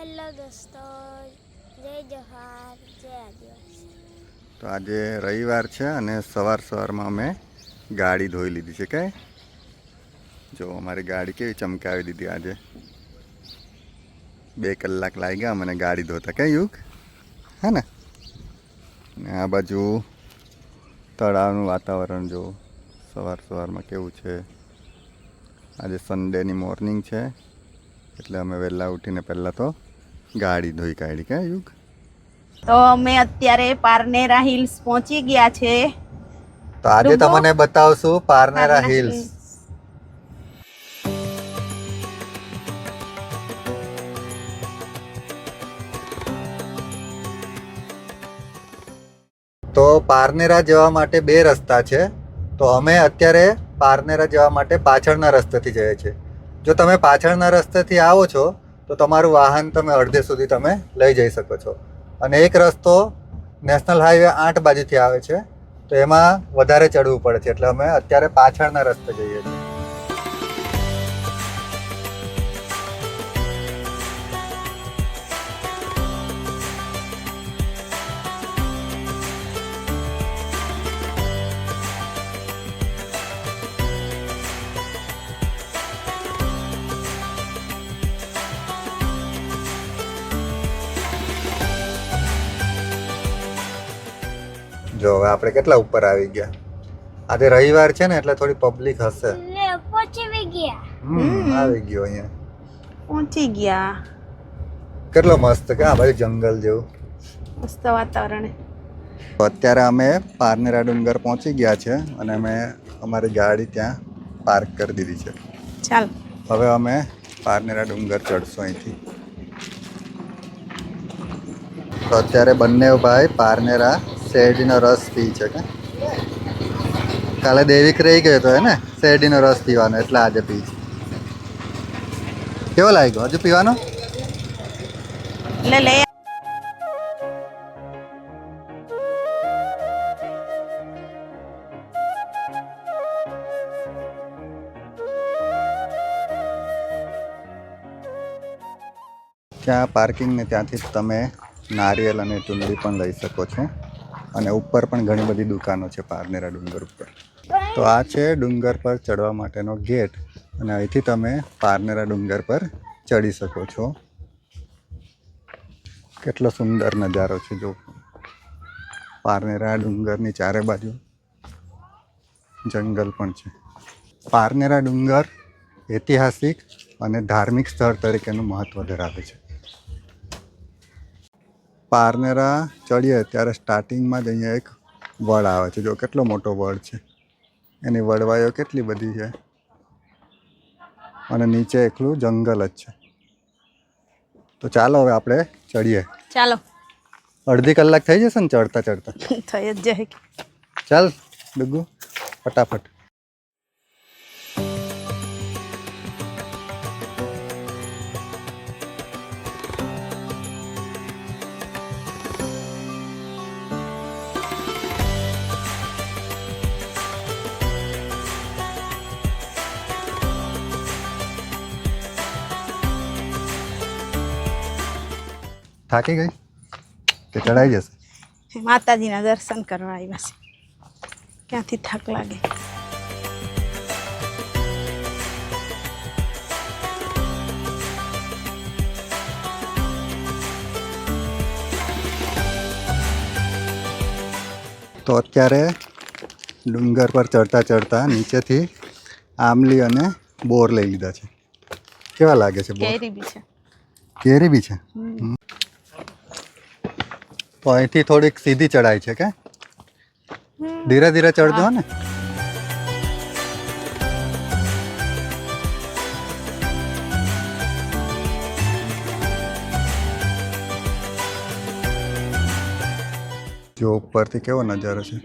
Hello દોસ્તો જય જોહાર જય આદિવાસી. તો આજે રવિવાર છે અને સવાર સવારમાં અમે ગાડી ધોઈ લીધી છે, કે? જો, અમારી ગાડી કેવી ચમકાવી દીધી આજે. બે કલાક લાગી ગયા મને ગાડી ધોતા, કે યુગ? હે ને? અને આ બાજુ તળાવનું વાતાવરણ, જો, સવાર સવારમાં કેવું છે? આજે સન્ડેની મોર્નિંગ છે, એટલે અમે વહેલા ઉઠીને પહેલાં તો ગાડી ધોઈ કાઢી. કે? યુગ તો અમે અત્યારે પારનેરા હિલ્સ પહોંચી ગયા છે. તો આજે તમને બતાવશું પારનેરા હિલ્સ. તો પારનેરા જવા માટે બે રસ્તા છે. તો અમે અત્યારે પારનેરા જવા માટે પાછળના રસ્તેથી જઈએ છીએ. જો તમે પાછળના રસ્તેથી આવો છો તો તમારું વાહન તમે અડધે સુધી તમે લઈ જઈ શકો છો. અને એક રસ્તો નેશનલ હાઈવે આઠ બાજુથી આવે છે, તો એમાં વધારે ચડવું પડે છે. એટલે અમે અત્યારે પાછળના રસ્તે જઈએ છીએ. જો હવે આપણે કેટલા ઉપર આવી ગયા? આજે રવિવાર છે ને એટલે થોડી પબ્લિક હશે. લે પહોંચી ગયા. હમ, આવી ગયો અહીંયા. પહોંચી ગયા. કેટલો મસ્ત કે આ બાજુ જંગલ જેવું. મસ્ત વાતાવરણ. તો અત્યારે અમે પારનેરા ડુંગર પહોંચી ગયા છે અને અમે અમારી ગાડી ત્યાં પાર્ક કરી દીધી છે. ચાલ. હવે અમે પારનેરા ડુંગર ચડશું અહીંથી. તો અત્યારે બંને ભાઈ પારનેરા શેરડીનો રસ પી છે કે? કાલે દેવિક રહી ગયો તો હે ને શેરડીનો રસ પીવાનો એટલે આજે પી છે. કેવો લાગ્યો? હજુ પીવાનો? ત્યાં પાર્કિંગ ને ત્યાંથી તમે નારિયેલ અને ચુંદડી પણ લઈ શકો છો. અને ઉપર પણ ઘણી બધી દુકાનો છે પારનેરા ડુંગર ઉપર. તો આ છે ડુંગર પર ચડવા માટેનો ગેટ અને અહીંથી તમે પારનેરા ડુંગર પર ચડી શકો છો. કેટલો સુંદર નજારો છે જો. પારનેરા ડુંગરની ચારે બાજુ જંગલ પણ છે. પારનેરા ડુંગર ઐતિહાસિક અને ધાર્મિક સ્થળ તરીકેનું મહત્ત્વ ધરાવે છે. પારનેરા ચડીએ ત્યારે સ્ટાર્ટિંગમાં જ અહીંયા એક વડ આવે છે. જો કેટલો મોટો વડ છે. એની વડવાઈઓ કેટલી બધી છે. અને નીચે એકલું જંગલ જ છે. તો ચાલો હવે આપણે ચડીએ. ચાલો. અડધી કલાક થઈ જશે ને ચડતા ચડતા? થઈ જ જાય. ચાલ ડુગુ. ફટાફટ. થાકી ગઈ? કે ચડાઈ જશે? માતાજીના દર્શન કરવા આવ્યા છે. ક્યાંથી થાક લાગે? તો અત્યારે ડુંગર પર ચડતા ચડતા નીચેથી આમલી અને બોર લઈ લીધા છે. કેવા લાગે છે બોર? કેરી બી છે? કેરી બી છે. તો અહીંથી થોડીક સીધી ચડાય છે કે? ધીરે ધીરે ચડજો ને. જો ઉપરથી કેવો નજારો છે?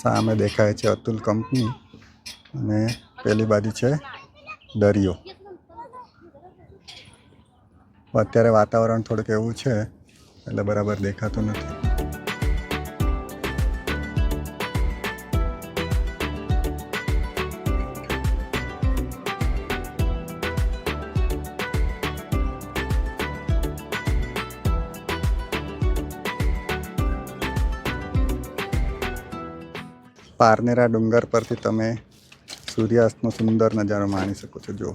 સામે દેખાય છે અતુલ કંપની અને પેલી બાજુ છે દરિયો. અત્યારે વાતાવરણ થોડુંક એવું છે એટલે બરાબર દેખાતો નથી. પારનેરા ડુંગર પરથી તમે સૂર્યાસ્તનો સુંદર નજારો માણી શકો છો. જો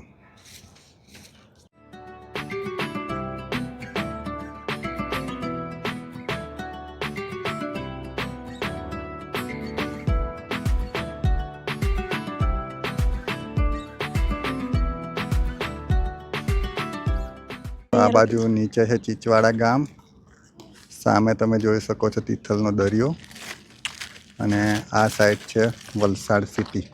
આ બાજુ નીચે છે ચીચવાડા ગામ. સામે તમે જોઈ શકો છો તિથલનો દરિયો. અને આ સાઈડ છે વલસાડ સિટી.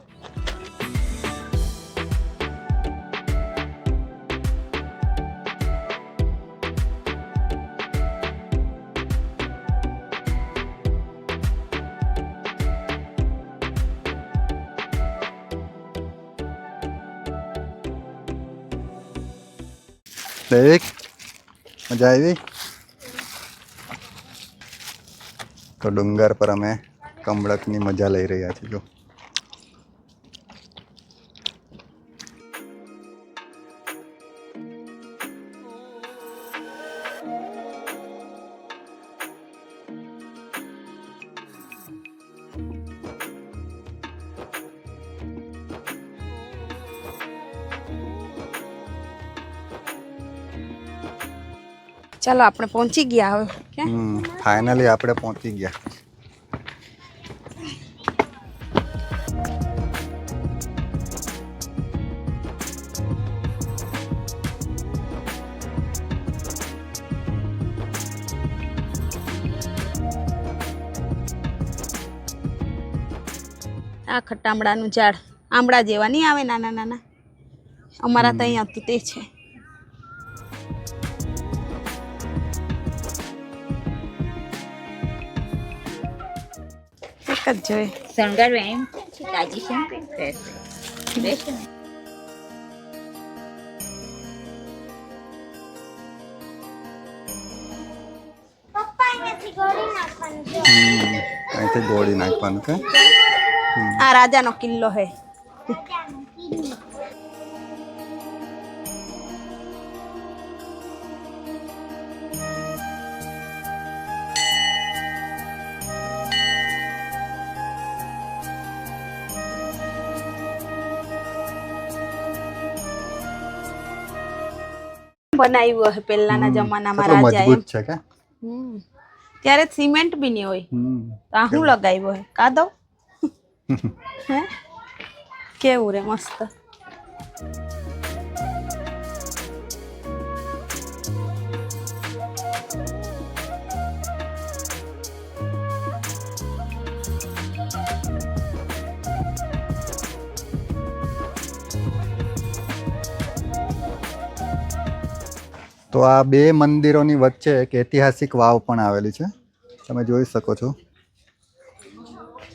દરેક. મજા આવી? તો ડુંગર પર અમે કમળકની મજા લઈ રહ્યા છીએ જો. ચાલો આપણે પહોંચી ગયા હવે. ફાઇનલી આપણે પહોંચી ગયા. આ ખટામડાનું ઝાડ આંબળા જેવા નહીં આવે નાના નાના? અમારા તો અહીંયા હતું તે છે. જ જોઈએ શણગારવા એમ છે તાજી છે. ફ્રેશ અહીંથી નાખવાનું કે? આ રાજાનો કિલ્લો હે. બનાવ્યું હે પહેલાના જમાનામાં રાજા એમ મજબૂત છે કે? ત્યારે સિમેન્ટ બી નહીં હોય. તો આ શું લગાવ્યો હે કાદવ હે? કેવું રે મસ્ત. તો આ બે મંદિરોની વચ્ચે એક ઐતિહાસિક વાવ પણ આવેલી છે. તમે જોઈ શકો છો.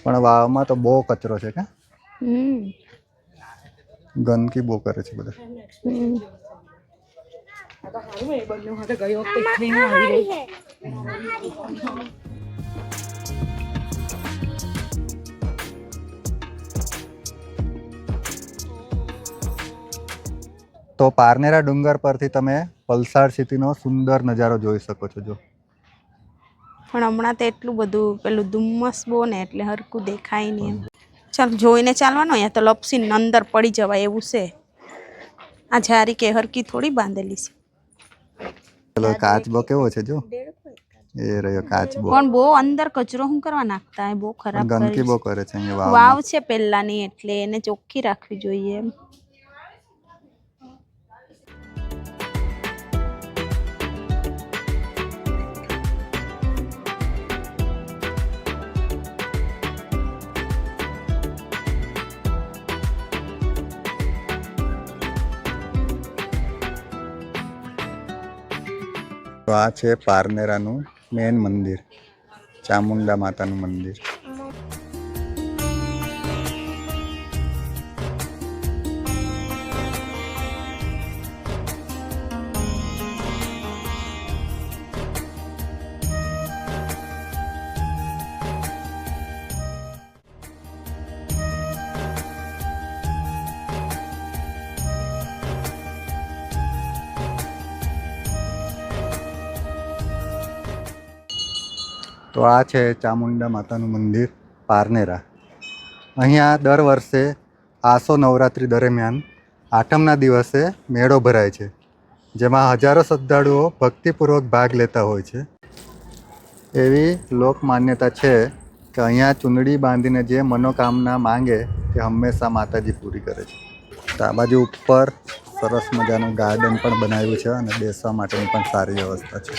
પણ વાવમાં તો બહુ કચરો છે કે? ગંદકી બહુ કરે છે બધા. હમ. તો પારનેરા ડુંગર પરથી તમે પલસાડ સિટીનો સુંદર નજારો જોઈ શકો છો જો. પણ હમણાં તો એટલું બધું પેલું ધુમ્મસ બહુ ને એટલે હરકું દેખાય નહીં ચાલ જોઈને ચાલવાનું અહીંયા તો લપસીને અંદર પડી જવાય એવું છે. આ જારી કે હરકી થોડી બાંધેલી છે. પેલો કાચબો કેવો છે જો? એ રહ્યો કાચબો પણ બહુ અંદર કચરો હું કરવા નાખતા એ બહુ ખરાબ ગંદકી બહુ કરે છે વાવ છે પહેલાની એટલે એને ચોખ્ખી રાખવી જોઈએ એમ. તો આ છે પારનેરાનું મેન મંદિર ચામુંડા માતાનું મંદિર. તો આ છે ચામુંડા માતાનું મંદિર, પારનેરા. અહીંયા દર વર્ષે આસો નવરાત્રિ દરમિયાન આઠમના દિવસે મેળો ભરાય છે, જેમાં હજારો શ્રદ્ધાળુઓ ભક્તિપૂર્વક ભાગ લેતા હોય છે. એવી લોક માન્યતા છે કે અહીંયા ચૂંદડી બાંધીને જે મનોકામના માંગે તે હંમેશા માતાજી પૂરી કરે છે. તાબાજી ઉપર સરસ મજાનું ગાર્ડન પણ બનાવ્યું છે અને બેસવા માટેની પણ સારી વ્યવસ્થા છે.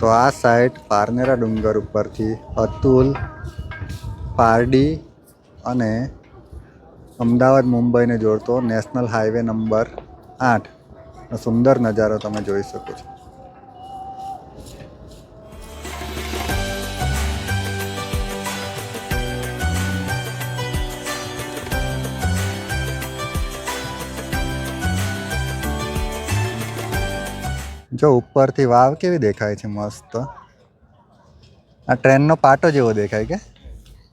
તો આ સાઈડ પારનેરા ડુંગર ઉપરથી અતુલ, પારડી અને અમદાવાદ, મુંબઈને જોડતો નેશનલ હાઈવે નંબર આઠ. સુંદર નજારો તમે જોઈ શકો છો. જો ઉપરથી વાવ કેવી દેખાય છે મસ્ત? આ ટ્રેનનો પાટો જેવો દેખાય કે?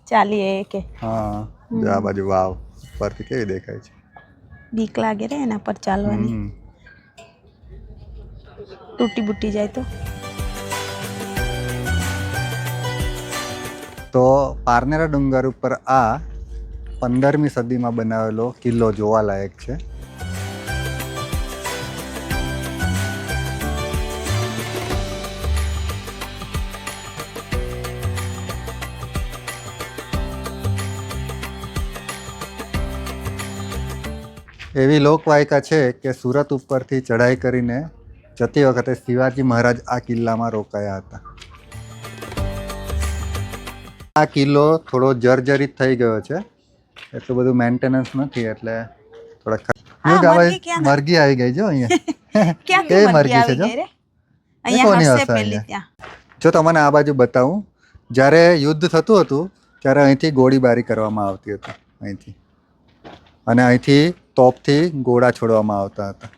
ચાલીએ કે હા જો આ બાજુ વાવ ઉપરથી કેવી દેખાય છે? બીક લાગે રે એના પર ચાલવાની. તૂટી બૂટી જાય તો. તો પારનેરા ડુંગર ઉપર આ પંદરમી સદીમાં બનાવેલો કિલ્લો જોવાલાયક છે. એવી લોકવાયકા છે કે સુરત ઉપરથી ચઢાઈ કરીને જતી વખતે શિવાજી મહારાજ આ કિલ્લામાં રોકાયા હતા. આ કિલ્લો થોડો જર્જરિત થઈ ગયો છે. એટલું બધું મેન્ટેનન્સ નથી એટલે થોડા મરઘી આવી ગઈ જો અહીંયા. એ મરઘી છે જો? કોની હશે હશે અહીંયા? જો તમને આ બાજુ બતાવું. જ્યારે યુદ્ધ થતું હતું ત્યારે અહીંથી ગોળીબારી કરવામાં આવતી હતી અહીંથી. અને અહીંથી તોપથી ગોળા છોડવામાં આવતા હતા.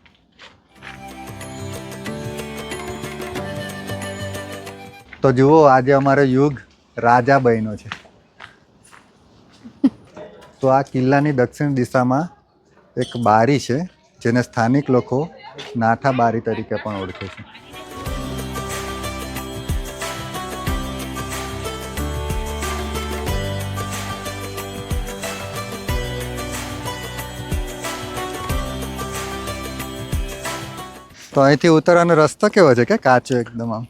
તો જુઓ, આજે અમારો યુગ રાજા બન્યો છે. તો આ કિલ્લાની દક્ષિણ દિશામાં એક બારી છે, જેને સ્થાનિક લોકો નાથા બારી તરીકે પણ ઓળખે છે. તો અહીંથી ઉતરવાનો રસ્તો કેવો છે કે કાચો એકદમ આમ?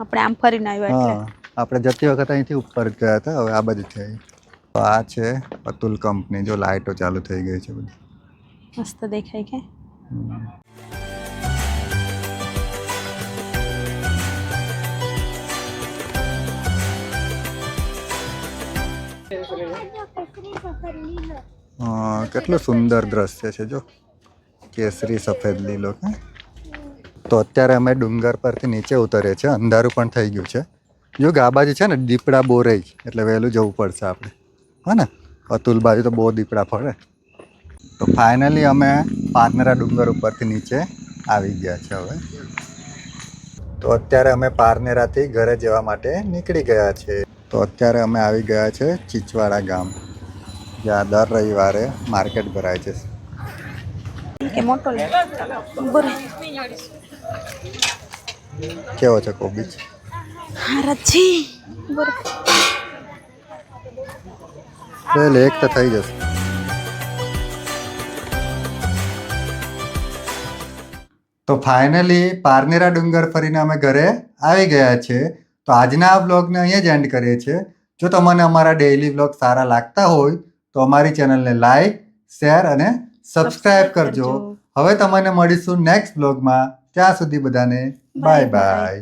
આપણે આમ ફરીને આવ્યા હા એટલે. આપણે જતી વખત અહીંથી ઉપર જ ગયા હતા હવે આ બાજુથી આવી તો આ છે અતુલ કંપની જો લાઇટો ચાલુ થઈ ગઈ છે બધી. મસ્ત દેખાય કે. કેટલું સુંદર દ્રશ્ય છે જો. કેસરી સફેદ લીલો કે તો અત્યારે અમે ડુંગર પરથી નીચે ઉતરીએ છીએ. અંધારું પણ થઈ ગયું છે. જો આ બાજુ છે ને દીપડા બહુ રહી એટલે વહેલું જવું પડશે આપણે. હા ને? અતુલ બાજુ તો બહુ દીપડા ફરે તો ફાઇનલી અમે પારનેરા ડુંગર ઉપરથી નીચે આવી ગયા છે હવે. તો અત્યારે અમે પારનેરાથી ઘરે જવા માટે નીકળી ગયા છે તો અત્યારે અમે આવી ગયા છે ચીચવાડા ગામ. જ્યાં દર રવિવારે માર્કેટ ભરાય છે. કે મોટો લે. કેવો છે કોબીજ હારજી ઊભો પહેલે એક તો થઈ જશે. તો ફાઇનલી પારનેરા ડુંગર ફરીને અમે ઘરે આવી ગયા છે. તો આજના આ બ્લોગને અહીંયા જ એન્ડ કરીએ છીએ. જો તમને અમારા ડેઇલી બ્લોગ સારા લાગતા હોય તો અમારી ચેનલને લાઈક શેર અને સબસ્ક્રાઇબ કરજો. હવે તમને મળીશું નેક્સ્ટ બ્લોગમાં ત્યાં સુધી બધાને બાય બાય